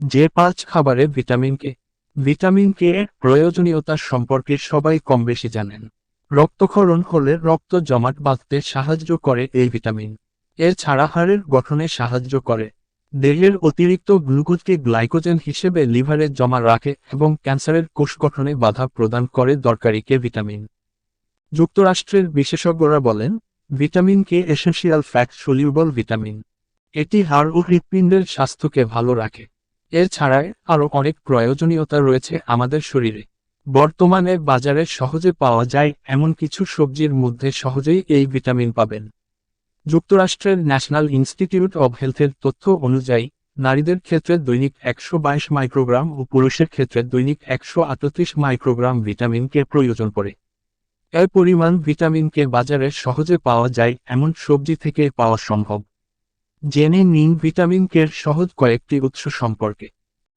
যে পাঁচ খাবারে ভিটামিন কে ভিটামিন কে এর প্রয়োজনীয়তা সম্পর্কে সবাই কম বেশি জানেন। রক্তক্ষরণ হলে রক্ত জমাট বাঁধতে সাহায্য করে এই ভিটামিন। এর ছাড়া হাড়ের গঠনে সাহায্য করে। দেহের অতিরিক্ত গ্লুকোজকে গ্লাইকোজেন হিসেবে লিভারে জমা রাখে এবং ক্যান্সারের কোষ গঠনে বাধা প্রদান করে দরকারি কে ভিটামিন। যুক্তরাষ্ট্রের বিশেষজ্ঞরা বলেন, vitamin K essential fat soluble vitamin. এটি হাড় ও হৃৎপিণ্ডের স্বাস্থ্যকে ভালো রাখে। এর ছাড়াই আরও অনেক প্রয়োজনীয়তা রয়েছে আমাদের শরীরে। বর্তমানে বাজারে সহজে পাওয়া যায় এমন কিছু সবজির মধ্যে সহজেই এই ভিটামিন পাবেন। যুক্তরাষ্ট্রের ন্যাশনাল ইনস্টিটিউট অব হেলথের তথ্য অনুযায়ী, নারীদের ক্ষেত্রে দৈনিক একশো বাইশ মাইক্রোগ্রাম ও পুরুষের ক্ষেত্রে দৈনিক একশো আটত্রিশ মাইক্রোগ্রাম ভিটামিন কে প্রয়োজন পড়ে। এর পরিমাণ ভিটামিন কে বাজারে সহজে পাওয়া যায় এমন সবজি থেকে পাওয়া সম্ভব। জেনে নিন ভিটামিন কের সহজ কয়েকটি উৎস সম্পর্কে।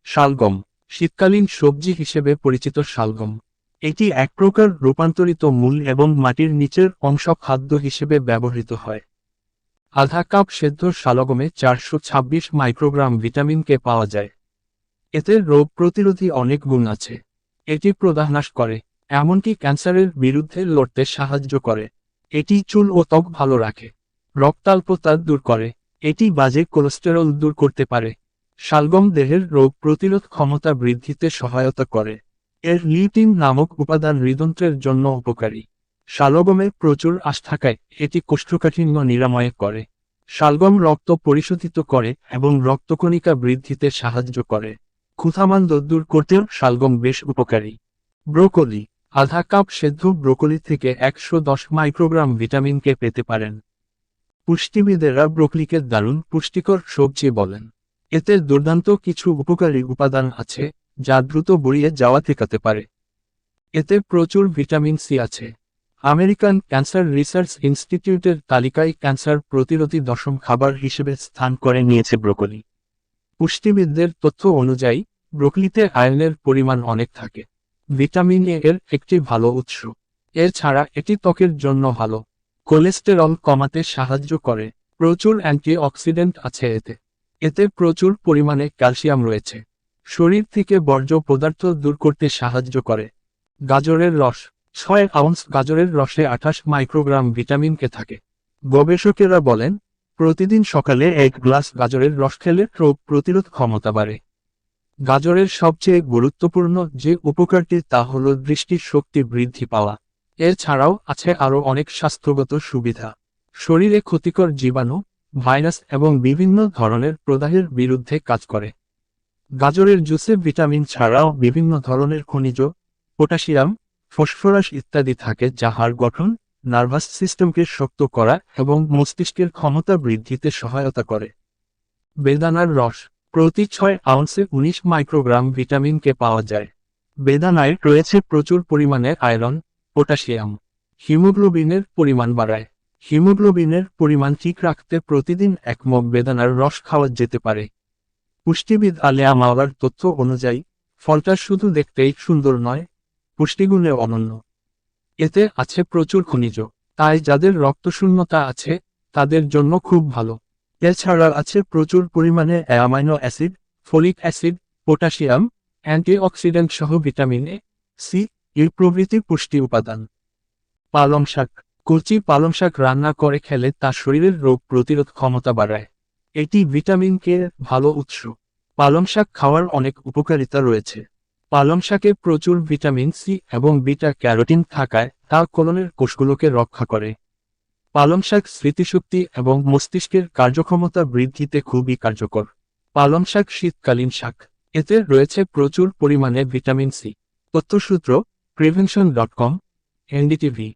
শালগম, শীতকালীন সবজি হিসেবে পরিচিত শালগম। এটি এক প্রকার রূপান্তরিত মূল এবং মাটির নিচের অংশ খাদ্য হিসেবে ব্যবহৃত হয়। আধা কাপ সেদ্ধ শালগমে চারশো ছাব্বিশ মাইক্রোগ্রাম ভিটামিন কে পাওয়া যায়। এতে রোগ প্রতিরোধী অনেক গুণ আছে। এটি প্রদাহনাশ করে, এমনকি ক্যান্সারের বিরুদ্ধে লড়তে সাহায্য করে। এটি চুল ও ত্বক ভালো রাখে। রক্তাল্পতা দূর করে। এটি বাজে কোলেস্টেরল দূর করতে পারে। শালগম দেহের রোগ প্রতিরোধ ক্ষমতা বৃদ্ধিতে সহায়তা করে। এর লিউটিন নামক উপাদান হৃদন্ত্রের জন্য উপকারী। শালগমে প্রচুর আশ থাকায় এটি কোষ্ঠকাঠিন্য নিরাময় করে। শালগম রক্ত পরিশোধিত করে এবং রক্তকণিকা বৃদ্ধিতে সাহায্য করে। ক্ষুধামান্দ দূর করতেও শালগম বেশ উপকারী। ব্রোকলি, আধা কাপ সেদ্ধ ব্রোকলি থেকে একশো দশ মাইক্রোগ্রাম ভিটামিন কে পেতে পারেন। পুষ্টিবিদেরা ব্রোকলিকে দারুণ পুষ্টিকর সবজি বলেন। এতে দুর্দান্ত কিছু উপকারী উপাদান আছে, যা দ্রুত বড়িয়ে যাওয়া ঠেকাতে পারে। এতে প্রচুর ভিটামিন সি আছে। আমেরিকান ক্যান্সার রিসার্চ ইনস্টিটিউটের তালিকায় ক্যান্সার প্রতিরোধী দশম খাবার হিসেবে স্থান করে নিয়েছে ব্রোকলি। পুষ্টিবিদদের তথ্য অনুযায়ী, ব্রোকলিতে আয়নের পরিমাণ অনেক থাকে। ভিটামিন এ এর একটি ভালো উৎস। এর ছাড়া এটি ত্বকের জন্য ভালো। কোলেস্টেরল কমাতে সাহায্য করে। প্রচুর অ্যান্টি অক্সিডেন্ট আছে এতে। এতে প্রচুর পরিমাণে ক্যালসিয়াম রয়েছে। শরীর থেকে বর্জ্য পদার্থ দূর করতে সাহায্য করে। গাজরের রস। ছয় আউন্স গাজরের রসে আঠাশ মাইক্রোগ্রাম ভিটামিন কে থাকে। গবেষকেরা বলেন, প্রতিদিন সকালে এক গ্লাস গাজরের রস খেলে রোগ প্রতিরোধ ক্ষমতা বাড়ে। গাজরের সবচেয়ে গুরুত্বপূর্ণ যে উপকারটি তা হল দৃষ্টির শক্তি বৃদ্ধি পাওয়া। এর ছাড়াও আছে আরও অনেক স্বাস্থ্যগত সুবিধা। শরীরে ক্ষতিকর জীবাণু, ভাইরাস এবং বিভিন্ন ধরনের প্রদাহের বিরুদ্ধে কাজ করে। গাজরের জুসে ভিটামিন ছাড়াও বিভিন্ন ধরনের খনিজ, পটাশিয়াম, ফসফরাস ইত্যাদি থাকে যা হাড় গঠন, নার্ভাস সিস্টেমকে শক্ত করা এবং মস্তিষ্কের ক্ষমতা বৃদ্ধিতে সহায়তা করে। বেদানার রস, প্রতি ছয় আউন্সে উনিশ মাইক্রোগ্রাম ভিটামিন কে পাওয়া যায়। বেদানায় রয়েছে প্রচুর পরিমাণে আয়রন পটাশিয়াম। হিমোগ্লোবিনের পরিমাণ বাড়ায়। হিমোগ্লোবিনের পরিমাণ ঠিক রাখতে প্রতিদিন এক মগ বেদানার রস খাওয়া যেতে পারে। পুষ্টিবিদ আলেয়া মাওয়ার তথ্য অনুযায়ী, ফলটা শুধু দেখতেই সুন্দর নয়, পুষ্টিগুণে অনন্য। এতে আছে প্রচুর খনিজ। তাই যাদের রক্তশূন্যতা আছে, তাদের জন্য খুব ভালো। এছাড়া আছে প্রচুর পরিমাণে amino acid, folic acid, potassium, antioxidant সহ ভিটামিন এ, সি এর প্রভৃতি পুষ্টি উপাদান। পালং শাক। কচি পালং শাক রান্না করে খেলে তা শরীরের রোগ প্রতিরোধ ক্ষমতা বাড়ায়। এটি ভিটামিন কে ভালো উৎস। পালং শাক খাওয়ার অনেক উপকারিতা রয়েছে। পালং শাকে প্রচুর ভিটামিন সি এবং বিটা ক্যারোটিন থাকায় তা কোলনের কোষগুলোকে রক্ষা করে। পালং শাক স্মৃতিশক্তি এবং মস্তিষ্কের কার্যক্ষমতা বৃদ্ধিতে খুবই কার্যকর। পালং শাক শীতকালীন শাক। এতে রয়েছে প্রচুর পরিমাণে ভিটামিন সি। তথ্যসূত্র prevention.com, NDTV.